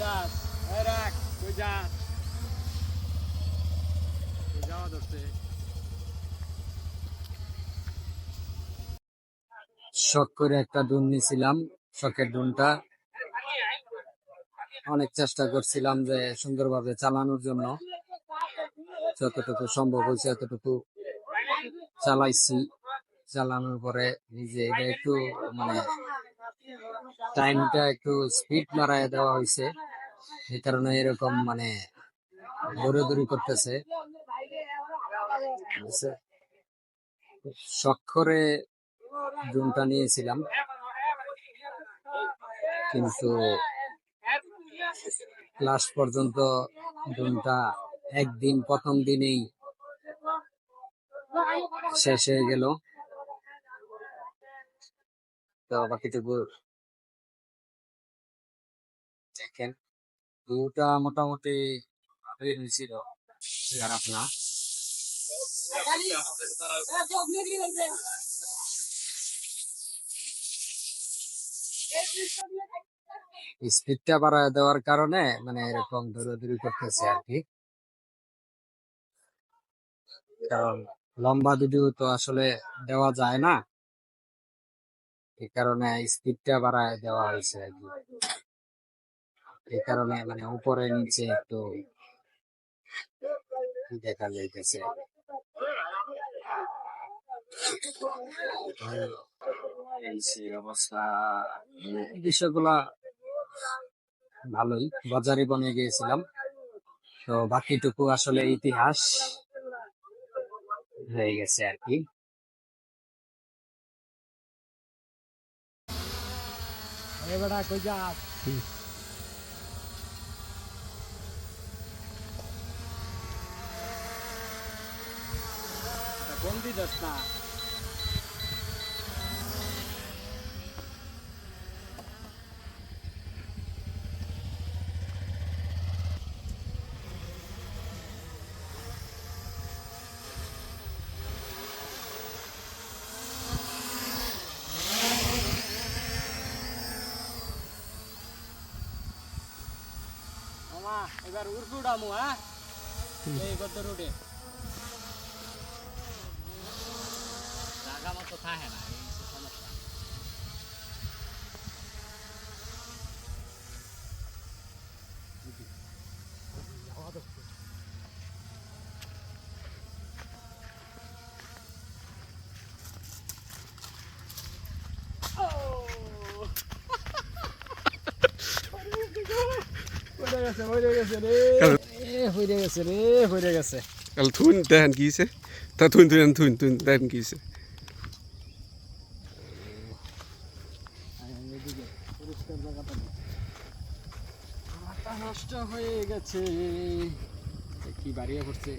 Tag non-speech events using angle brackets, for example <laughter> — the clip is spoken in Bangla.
যাস এই রাখ তুই যা তুই যাওয়া ধরছে শখ করে একটা ডুন নিছিলাম শখের ডুনটা অনেক চেষ্টা করছিলাম যে সুন্দরভাবে চালানোর জন্য। যতটুকু সম্ভব হয়েছে এতটুকু চালাইছি। চালানোর পরে নিজে এটা একটু মানে টাইমটা একটু স্পিড মারায় দেওয়া হয়েছে। এই কারণে এরকম মানে দৌড়াদৌড়ি করতেছে। <laughs> শখ করে ড্রোনটা নিয়েছিলাম। কিন্তু লাস্ট পর্যন্ত ড্রোনটা একদিন, প্রথম দিনেই শেষ হয়ে গেল। তো বাকিটুকু দেখেন ভিউটা মোটামুটি হয়েছিল। খারাপ না। স্পিডটা বাড়ায় দেওয়ার কারণে মানে এরকম দৌড়াদৌড়ি করতেছে আর কি। কারণ লম্বা ভিডিও তো আসলে দেওয়া যায় না। এই কারণে স্পিডটা বাড়ায় দেওয়া হয়েছে আর কি। এই কারণে মানে উপরে, নিচে একটু দেখা যাইতেছে। এই অবস্থা বিষয়গুলা ভালোই। বাজারে বনে গিয়েছিলাম। তো বাকিটুকু আসলে ইতিহাস হয়ে গেছে আর কি। কই তা কোন দিদস না? মামা এবার উড়কু উড়ামু হ্যাঁ? এই কত রুটে জায়গা মতো থাকে না গেছে রে। রে কাল থুন তা থুন থুন থুন থুন নষ্ট হয়ে গেছে। কি বাড়িয়ে পড়ছে